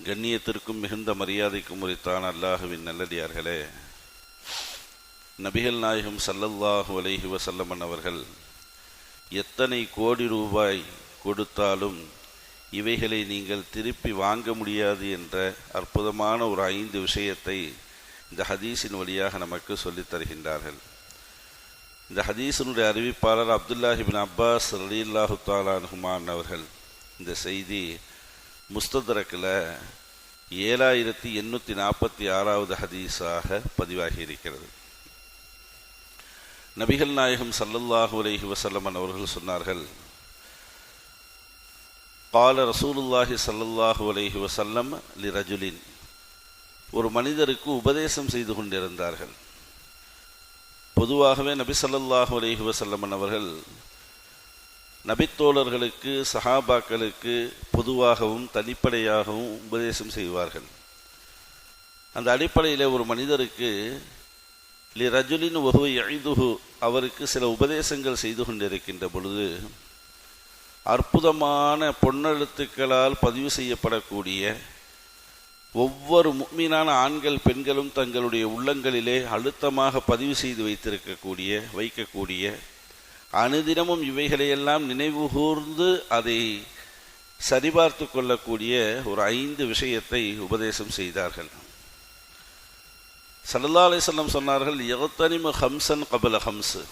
கண்ணியத்திற்கும் மிகுந்த மரியாதைக்கும் உரித்தான் அல்லாஹுவின் நல்லடியார்களே நபிகள் நாயகம் சல்லல்லாஹு அலைஹி வசல்லமன் அவர்கள் எத்தனை கோடி ரூபாய் கொடுத்தாலும் இவைகளை நீங்கள் திருப்பி வாங்க முடியாது என்ற அற்புதமான ஒரு ஐந்து விஷயத்தை இந்த ஹதீஸின் வழியாக நமக்கு சொல்லித் தருகின்றார்கள். இந்த ஹதீஸினுடைய அறிவிப்பாளர் அப்துல்லாஹிபின் அப்பாஸ் ரலில்லாஹு தாலானுமான் அவர்கள் இந்த செய்தி முஸ்தரக்கில் ஏழாயிரத்தி எண்ணூற்றி நாற்பத்தி ஆறாவது ஹதீஸாக பதிவாகி இருக்கிறது நபிகள் நாயகம் சல்லல்லாஹு அலஹி வசல்லமன் அவர்கள் சொன்னார்கள் பால ரசூலுல்லாஹி சல்லல்லாஹு அலஹி வசல்லம் லி ரஜுலின் ஒரு மனிதருக்கு உபதேசம் செய்து கொண்டிருந்தார்கள். பொதுவாகவே நபி சல்லல்லாஹு அலஹி வசல்லமன் அவர்கள் நபித்தோழர்களுக்கு சஹாபாக்களுக்கு பொதுவாகவும் தனிப்படையாகவும் உபதேசம் செய்வார்கள். அந்த அடிப்படையில் ஒரு மனிதருக்கு லி ரஜுலின் ஒஹு எழுதுகு அவருக்கு சில உபதேசங்கள் செய்து கொண்டிருக்கின்ற பொழுது அற்புதமான பொன்னெழுத்துக்களால் பதிவு செய்யப்படக்கூடிய ஒவ்வொரு முக்மீனான ஆண்கள் பெண்களும் தங்களுடைய உள்ளங்களிலே அழுத்தமாக பதிவு செய்து வைத்திருக்கக்கூடிய வைக்கக்கூடிய அனுதினமும் இவைகளையெல்லாம் நினைவு கூர்ந்து அதை சரிபார்த்து கொள்ளக்கூடிய ஒரு ஐந்து விஷயத்தை உபதேசம் செய்தார்கள். சல்லா அலிசல்லம் சொன்னார்கள் எகத்தனிம ஹம்சன் கபல ஹம்சு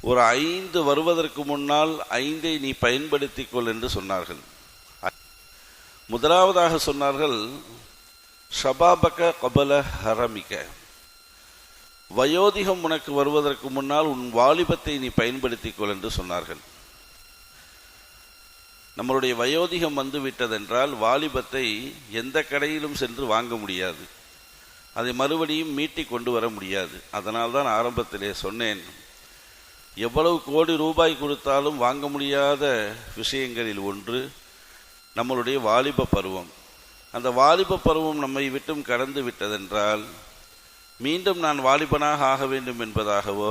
ஒரு ஐந்து வருவதற்கு முன்னால் ஐந்தை நீ பயன்படுத்திக் கொள் என்று சொன்னார்கள். முதலாவதாக சொன்னார்கள் ஷபாபக கபல ஹரமிக்க வயோதிகம் உனக்கு வருவதற்கு முன்னால் உன் வாலிபத்தை நீ பயன்படுத்திக் கொள் என்று சொன்னார்கள். நம்மளுடைய வயோதிகம் வந்து விட்டதென்றால் வாலிபத்தை எந்த கடையிலும் சென்று வாங்க முடியாது. அதை மறுபடியும் மீட்டி கொண்டு வர முடியாது. அதனால் தான் ஆரம்பத்திலே சொன்னேன் எவ்வளவு கோடி ரூபாய் கொடுத்தாலும் வாங்க முடியாத விஷயங்களில் ஒன்று நம்மளுடைய வாலிப பருவம். அந்த வாலிப பருவம் நம்மை விட்டும் கடந்து விட்டதென்றால் மீண்டும் நான் வாலிபனாக ஆக வேண்டும் என்பதாகவோ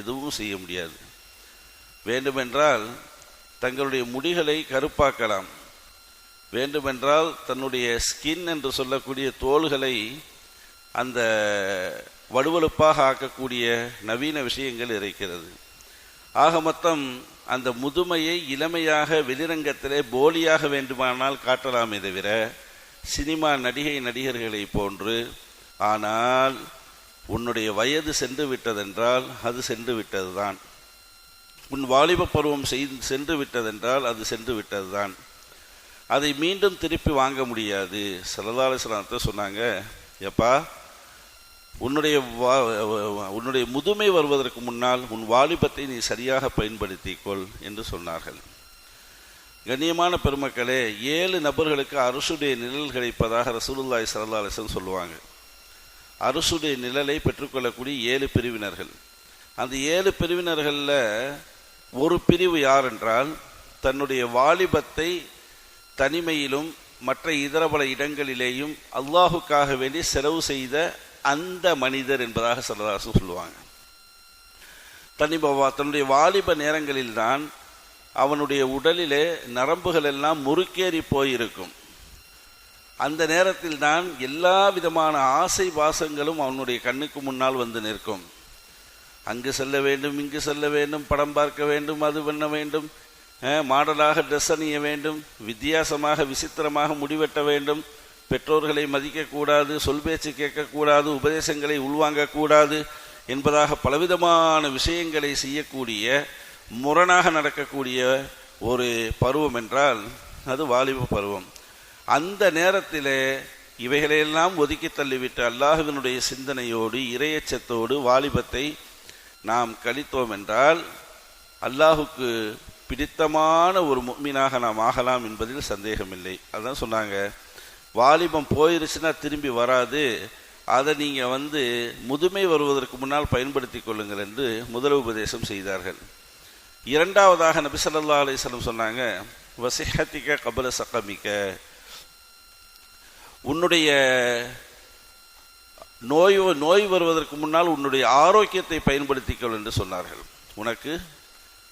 எதுவும் செய்ய முடியாது. வேண்டுமென்றால் தங்களுடைய முடிகளை கருப்பாக்கலாம். வேண்டுமென்றால் தன்னுடைய ஸ்கின் என்று சொல்லக்கூடிய தோள்களை அந்த வலுவழுப்பாக ஆக்கக்கூடிய நவீன விஷயங்கள் இருக்கிறது. ஆக மொத்தம் அந்த முதுமையை இளமையாக வெளிரங்கத்திலே போலியாக வேண்டுமானால் காட்டலாமே தவிர சினிமா நடிகை நடிகர்களை போன்று ஆனால் உன்னுடைய வயது சென்று விட்டதென்றால் அது சென்று விட்டதுதான். உன் வாலிப பருவம் செய்து சென்று விட்டதென்றால் அது சென்று விட்டதுதான். அதை மீண்டும் திருப்பி வாங்க முடியாது. சரதாலசனத்தை சொன்னாங்க எப்பா உன்னுடைய வா உன்னுடைய முதுமை வருவதற்கு முன்னால் உன் வாலிபத்தை நீ சரியாக பயன்படுத்திக்கொள் என்று சொன்னார்கள். கண்ணியமான பெருமக்களே ஏழு நபர்களுக்கு அரசுடைய நிழல் கிடைப்பதாக ரசூலுல்லாய் சரதாலசன் சொல்லுவாங்க. அரசுடைய நிழலை பெற்றுக்கொள்ளக்கூடிய ஏழு பிரிவினர்கள். அந்த ஏழு பிரிவினர்களில் ஒரு பிரிவு யார் என்றால் தன்னுடைய வாலிபத்தை தனிமையிலும் மற்ற இதர பல இடங்களிலேயும் அல்லாஹுக்காக வேண்டி செலவு செய்த அந்த மனிதர் என்பதாக சொல்லதாசு சொல்லுவாங்க. தனிபவா தன்னுடைய வாலிப நேரங்களில் தான் அவனுடைய உடலிலே நரம்புகள் எல்லாம் முறுக்கேறி போயிருக்கும். அந்த நேரத்தில் தான் எல்லா விதமான ஆசை வாசங்களும் அவனுடைய கண்ணுக்கு முன்னால் வந்து நிற்கும். அங்கு செல்ல வேண்டும் இங்கு செல்ல வேண்டும் படம் பார்க்க வேண்டும் அது பண்ண வேண்டும் மாடலாக ட்ரெஸ் அணிய வேண்டும் வித்தியாசமாக விசித்திரமாக முடிவெட்ட வேண்டும். பெற்றோர்களை மதிக்கக்கூடாது சொல் பேச்சு கேட்கக்கூடாது உபதேசங்களை உள்வாங்கக்கூடாது என்பதாக பலவிதமான விஷயங்களை செய்யக்கூடிய முரணாக நடக்கக்கூடிய ஒரு பருவம் என்றால் அது வாலிப பருவம். அந்த நேரத்தில் இவைகளையெல்லாம் ஒதுக்கி தள்ளிவிட்டு அல்லாஹுவினுடைய சிந்தனையோடு இரையச்சத்தோடு வாலிபத்தை நாம் கழித்தோம் என்றால் அல்லாஹுக்கு பிடித்தமான ஒரு முக்மீனாக நாம் ஆகலாம் என்பதில் சந்தேகமில்லை. அதான் சொன்னாங்க வாலிபம் போயிருச்சுன்னா திரும்பி வராது அதை நீங்கள் வந்து முதுமை வருவதற்கு முன்னால் பயன்படுத்தி கொள்ளுங்கள் என்று முதல் உபதேசம் செய்தார்கள். இரண்டாவதாக நபிசல்லா அலிஸ்லம் சொன்னாங்க வசிஹத்திக்க கபல சக்கமிக்க உன்னுடைய நோய் நோய் வருவதற்கு முன்னால் உன்னுடைய ஆரோக்கியத்தை பயன்படுத்திக்கொள் என்று சொன்னார்கள். உனக்கு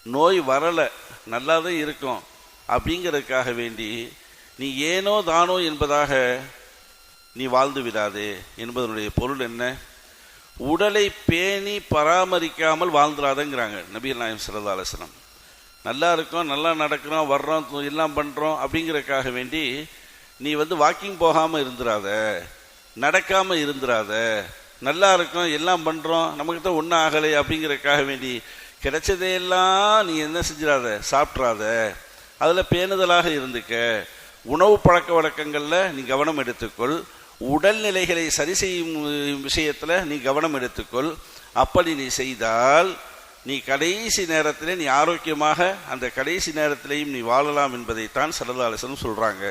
நோய் வரலை நல்லா தான் இருக்கும் அப்படிங்கிறதுக்காக வேண்டி நீ ஏனோ தானோ என்பதாக நீ வாழ்ந்து விடாதே என்பதனுடைய பொருள் என்ன? உடலை பேணி பராமரிக்காமல் வாழ்ந்துடாதங்கிறாங்க நபீர் நாயம் சிறந்த நல்லா இருக்கோம் நல்லா நடக்கிறோம் வர்றோம் எல்லாம் பண்ணுறோம் அப்படிங்கிறதுக்காக வேண்டி நீ வந்து வாக்கிங் போகாமல் இருந்துடாத நடக்காமல் இருந்துடாத நல்லா இருக்கும் எல்லாம் பண்ணுறோம் நமக்கு தான் ஒன்றும் ஆகலை அப்படிங்கிறதுக்காக வேண்டி கிடைச்சதையெல்லாம் நீ என்ன செஞ்சிடாத சாப்பிட்றாத. அதில் பேணுதலாக இருந்துக்க. உணவு பழக்க வழக்கங்களில் நீ கவனம் எடுத்துக்கொள். உடல்நிலைகளை சரி செய்யும் விஷயத்தில் நீ கவனம் எடுத்துக்கொள். அப்படி நீ செய்தால் நீ கடைசி நேரத்திலே நீ ஆரோக்கியமாக அந்த கடைசி நேரத்திலையும் நீ வாழலாம் என்பதைத்தான் சரதாலசனம் சொல்கிறாங்க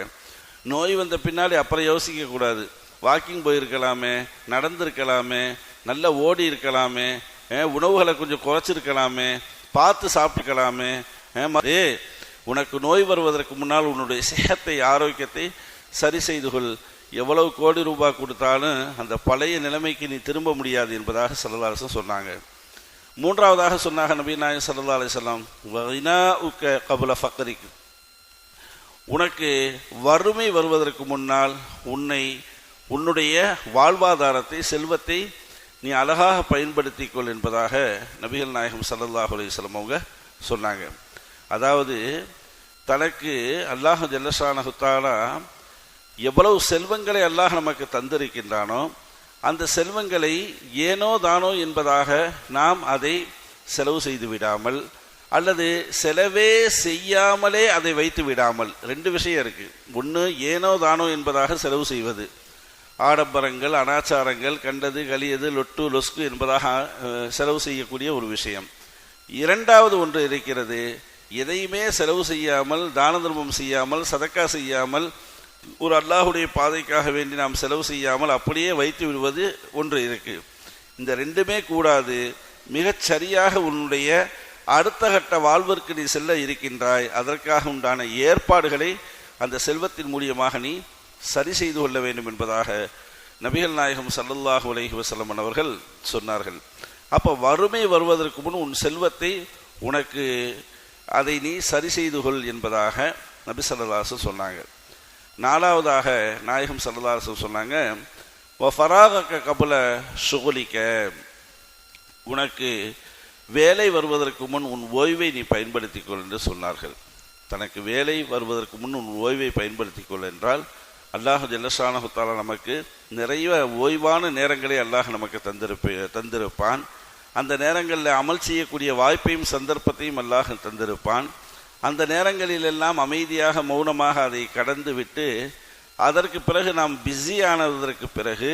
நோய் வந்த பின்னாடி அப்புறம் யோசிக்கக்கூடாது வாக்கிங் போயிருக்கலாமே நடந்திருக்கலாமே நல்லா ஓடி இருக்கலாமே உணவுகளை கொஞ்சம் குறைச்சிருக்கலாமே பார்த்து சாப்பிட்டுக்கலாமே ஏ உனக்கு நோய் வருவதற்கு முன்னால் உன்னுடைய சேகத்தை ஆரோக்கியத்தை சரி செய்து கொள். எவ்வளவு கோடி ரூபாய் கொடுத்தாலும் அந்த பழைய நிலைமைக்கு நீ திரும்ப முடியாது என்பதாக சல்லல்லாசன் சொன்னாங்க. மூன்றாவதாக சொன்னாங்க நபி நாயகம் சல்லா அலிஸ்லாம் உக்க கபுல ஃபக்கரிக்கு உனக்கு வறுமை வருவதற்கு முன்னால் உன்னை உன்னுடைய வாழ்வாதாரத்தை செல்வத்தை நீ அழகாக பயன்படுத்திக்கொள் என்பதாக நபிகள் நாயகம் ஸல்லல்லாஹு அலிஸ்லம் அவங்க சொன்னாங்க. அதாவது தனக்கு அல்லாஹ் ஜல்லசானகுத்தாலா எவ்வளவு செல்வங்களை அல்லாஹ் நமக்கு தந்திருக்கின்றானோ அந்த செல்வங்களை ஏனோ தானோ என்பதாக நாம் அதை செலவு செய்து விடாமல் அல்லது செலவே செய்யாமலே அதை வைத்து விடாமல். ரெண்டு விஷயம் இருக்கு. ஒன்று ஏனோ தானோ என்பதாக செலவு செய்வது. ஆடம்பரங்கள் அனாச்சாரங்கள் கண்டது கலியது லொட்டு லொஸ்கு என்பதாக செலவு செய்யக்கூடிய ஒரு விஷயம். இரண்டாவது ஒன்று இருக்கிறது எதையுமே செலவு செய்யாமல் தான தர்மம் செய்யாமல் சதக்கா செய்யாமல் ஒரு அல்லாஹுடைய பாதைக்காக வேண்டி நாம் செலவு செய்யாமல் அப்படியே வைத்து விடுவது ஒன்று இருக்கு. இந்த ரெண்டுமே கூடாது. மிகச் சரியாக உன்னுடைய அடுத்த கட்ட வாழ்விற்கு நீ செல்ல இருக்கின்றாய் அதற்காக உண்டான ஏற்பாடுகளை அந்த செல்வத்தின் மூலியமாக நீ சரி செய்து கொள்ள வேண்டும் என்பதாக நபிகள் நாயகம் சல்லல்லாஹு அலைஹி வஸல்லம் அவர்கள் சொன்னார்கள். அப்போ வறுமை வருவதற்கு முன் உன் செல்வத்தை உனக்கு அதை நீ சரி செய்து கொள் என்பதாக நபி சல்லாசு சொன்னாங்க. நாலாவதாக நாயகம் ஸல்லல்லாஹு சொன்னாங்க வ ஃபராகக்க கபுல சுகுலிக்க உனக்கு வேலை வருவதற்கு முன் உன் ஓய்வை நீ பயன்படுத்திக் கொள் என்று சொன்னார்கள். தனக்கு வேலை வருவதற்கு முன் உன் ஓய்வை பயன்படுத்திக் கொள் என்றால் அல்லாஹ் ஜல்லஷானஹுத்தாலா நமக்கு நிறைய ஓய்வான நேரங்களை அல்லாஹ் நமக்கு தந்திருப்ப தந்திருப்பான். அந்த நேரங்களில் அமல் செய்யக்கூடிய வாய்ப்பையும் சந்தர்ப்பத்தையும் அல்லாஹ் தந்திருப்பான். அந்த நேரங்களிலெல்லாம் அமைதியாக மௌனமாக அதை கடந்து விட்டு அதற்கு பிறகு நாம் பிஸி ஆனதற்கு பிறகு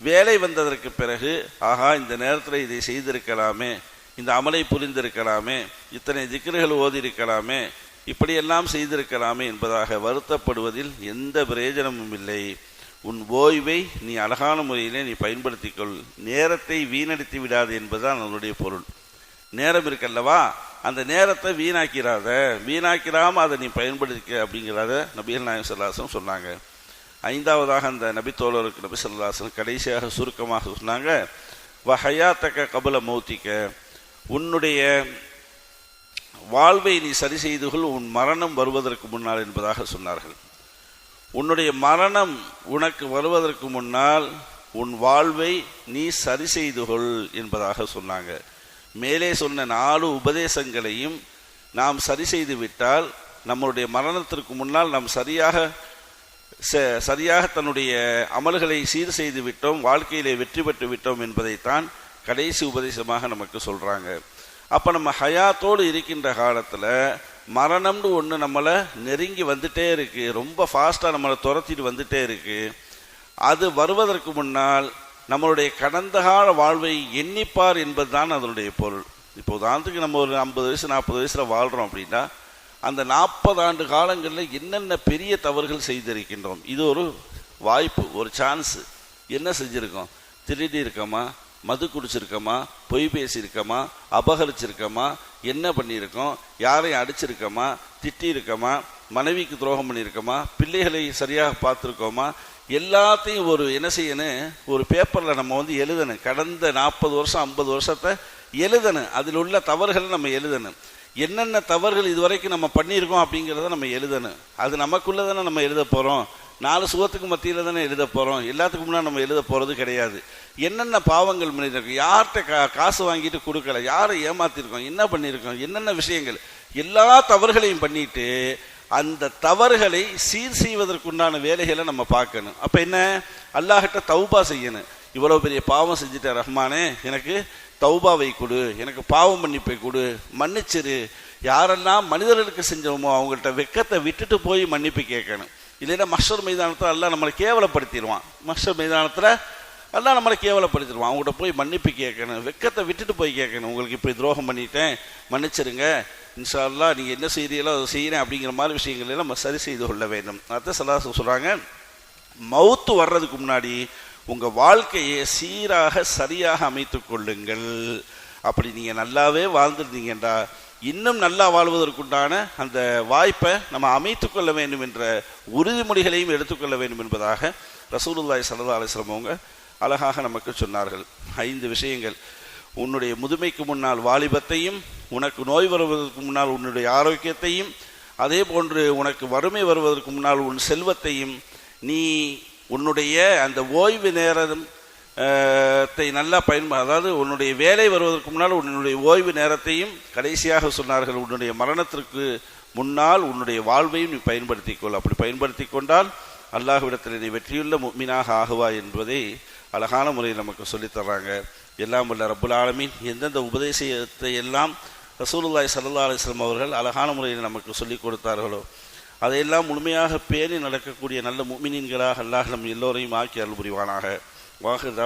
வேலை வந்ததற்கு பிறகு ஆஹா இந்த நேரத்தில் இதை செய்திருக்கலாமே இந்த அமலை புரிந்திருக்கலாமே இத்தனை திக்ருகள் ஓதியிருக்கலாமே இப்படியெல்லாம் செய்திருக்கலாமே என்பதாக வருத்தப்படுவதில் எந்த பிரயோஜனமும் இல்லை. உன் ஓய்வை நீ அழகான முறையிலே நீ பயன்படுத்திக்கொள். நேரத்தை வீணடித்து விடாது என்பதுதான் அதனுடைய பொருள். நேரம் இருக்கல்லவா? அந்த நேரத்தை வீணாக்கிறாத வீணாக்கிறாமல் அதை நீ பயன்படுத்திக்க அப்படிங்கிறத நபிகள் நாயம் சல்லாசம் சொன்னாங்க. ஐந்தாவதாக அந்த நபித்தோழருக்கு நபி சொல்லாசன் கடைசியாக சுருக்கமாக சொன்னாங்க வஹயாத்தக்க கபல மௌத்திக்க உன்னுடைய வாழ்வை நீ சரி செய்து கொள் உன் மரணம் வருவதற்கு முன்னால் என்பதாக சொன்னார்கள். உன்னுடைய மரணம் உனக்கு வருவதற்கு முன்னால் உன் வாழ்வை நீ சரி செய்து கொள் என்பதாக சொன்னாங்க. மேலே சொன்ன நாலு உபதேசங்களையும் நாம் சரி செய்து விட்டால் நம்முடைய மரணத்திற்கு முன்னால் நாம் சரியாக ச- சரியாக தன்னுடைய அமல்களை சீர் செய்து விட்டோம் வாழ்க்கையிலே வெற்றி பெற்று விட்டோம் என்பதைத்தான் கடைசி உபதேசமாக நமக்கு சொல்கிறாங்க அப்போ நம்ம ஹயாத்தோடு இருக்கின்ற காலத்தில் மரணம்னு ஒன்று நம்மளை நெருங்கி வந்துட்டே இருக்குது ரொம்ப ஃபாஸ்ட்டாக நம்மளை துரத்திட்டு வந்துட்டே இருக்குது அது வருவதற்கு முன்னால் நம்மளுடைய கடந்த கால வாழ்வை எண்ணிப்பார் என்பதுதான் அதனுடைய பொருள். இப்போ உதாரணத்துக்கு நம்ம ஒரு ஐம்பது வயசு நாற்பது வயசில் வாழ்கிறோம் அப்படின்னா அந்த நாற்பது ஆண்டு காலங்களில் என்னென்ன பெரிய தவறுகள் செய்திருக்கின்றோம்? இது ஒரு வாய்ப்பு ஒரு சான்ஸு என்ன செஞ்சுருக்கோம்? திருடி இருக்கோமா? மது குடிச்சிருக்கோமா பொய் பேசியிருக்கோமா அபகரிச்சிருக்கோமா என்ன பண்ணியிருக்கோம் யாரையும் அடிச்சிருக்கோமா திட்டியிருக்கோமா மனைவிக்கு துரோகம் பண்ணியிருக்கோமா பிள்ளைகளை சரியாக பார்த்துருக்கோமா எல்லாத்தையும் ஒரு என்ன செய்யணும் ஒரு பேப்பரில் நம்ம வந்து எழுதணும். கடந்த நாற்பது வருஷம் ஐம்பது வருஷத்தை எழுதணும். அதில் உள்ள தவறுகளை நம்ம எழுதணும். என்னென்ன தவறுகள் இதுவரைக்கும் நம்ம பண்ணியிருக்கோம் அப்படிங்கிறத நம்ம எழுதணும். அது நமக்குள்ளே தானே நம்ம எழுத போகிறோம் நாலு சுகத்துக்கு மத்தியில் தானே எழுத போகிறோம் எல்லாத்துக்கும் முன்னாடி நம்ம எழுத போகிறது கிடையாது. என்னென்ன பாவங்கள் பண்ணியிருக்கோம்? யார்கிட்ட கா காசு வாங்கிட்டு கொடுக்கல? யாரை ஏமாத்திருக்கோம்? என்ன பண்ணியிருக்கோம்? என்னென்ன விஷயங்கள்? எல்லா தவறுகளையும் பண்ணிட்டு அந்த தவறுகளை சீர் செய்வதற்குண்டான வேலைகளை நம்ம பார்க்கணும். அப்போ என்ன? அல்லாஹிட்ட தௌபா செய்யணும். இவ்வளோ பெரிய பாவம் செஞ்சுட்ட ரஹ்மானே எனக்கு தௌபாவை கொடு. எனக்கு பாவம் மன்னிப்பை கொடு. மன்னிச்சிரு. யாரெல்லாம் மனிதர்களுக்கு செஞ்சோமோ அவங்கள்ட்ட வெக்கத்தை விட்டுட்டு போய் மன்னிப்பு கேட்கணும். இல்லைன்னா மஷர் மைதானத்தில் எல்லாம் நம்மளை கேவலப்படுத்திடுவான். மஷர் மைதானத்தில் எல்லாம் நம்மளை கேவலப்படுத்திடுவான். அவங்கள்ட்ட போய் மன்னிப்பு கேட்கணும் வெக்கத்தை விட்டுட்டு போய் கேட்கணும். உங்களுக்கு இப்படி துரோகம் பண்ணிட்டேன் மன்னிச்சிருங்க. இன்ஷால்லா நீங்கள் என்ன செய்கிறீங்களோ அதை செய்கிறேன் அப்படிங்கிற மாதிரி விஷயங்களை நம்ம சரி செய்து கொள்ள வேண்டும். அதான் சலாசம் சொல்கிறாங்க மவுத்து வர்றதுக்கு முன்னாடி உங்கள் வாழ்க்கையை சீராக சரியாக அமைத்து கொள்ளுங்கள். அப்படி நீங்கள் நல்லாவே வாழ்ந்துருந்தீங்கன்றா இன்னும் நல்லா வாழ்வதற்குண்டான அந்த வாய்ப்பை நம்ம அமைத்து கொள்ள வேண்டும் என்ற உறுதிமொழிகளையும் எடுத்துக்கொள்ள வேண்டும் என்பதாக ரசூலுல்லாய் சல்லா அலிஸ்லம் அவங்க அழகாக நமக்கு சொன்னார்கள். ஐந்து விஷயங்கள். உன்னுடைய முதுமைக்கு முன்னால் வாலிபத்தையும் உனக்கு நோய் வருவதற்கு முன்னால் உன்னுடைய ஆரோக்கியத்தையும் அதே போன்று உனக்கு வறுமை வருவதற்கு முன்னால் உன் செல்வத்தையும் நீ உன்னுடைய அந்த ஓய்வு நேரம் நல்லா பயன்ப அதாவது உன்னுடைய வேலை வருவதற்கு முன்னால் உன்னுடைய ஓய்வு நேரத்தையும் கடைசியாக சொன்னார்கள் உன்னுடைய மரணத்திற்கு முன்னால் உன்னுடைய வாழ்வையும் நீ பயன்படுத்தி கொள். அப்படி பயன்படுத்தி கொண்டால் அல்லாஹ்விடத்தில் நீ வெற்றியுள்ள மீனாக ஆகுவாய் என்பதை அழகான முறையில் நமக்கு சொல்லித்தர்றாங்க எல்லாம் உள்ள ரபுல் ஆலமீன். எந்தெந்த உபதேசத்தை எல்லாம் ரசூலுல்லாய் சல்லா அலிஸ்லாம் அவர்கள் அழகான முறையில் நமக்கு சொல்லிக் கொடுத்தார்களோ அதையெல்லாம் முழுமையாக பேணி நடக்கக்கூடிய நல்ல முமினின்களாக அல்லாஹ் நம் எல்லோரையும் ஆக்கி அருள் புரிவானாக. வாஹிர்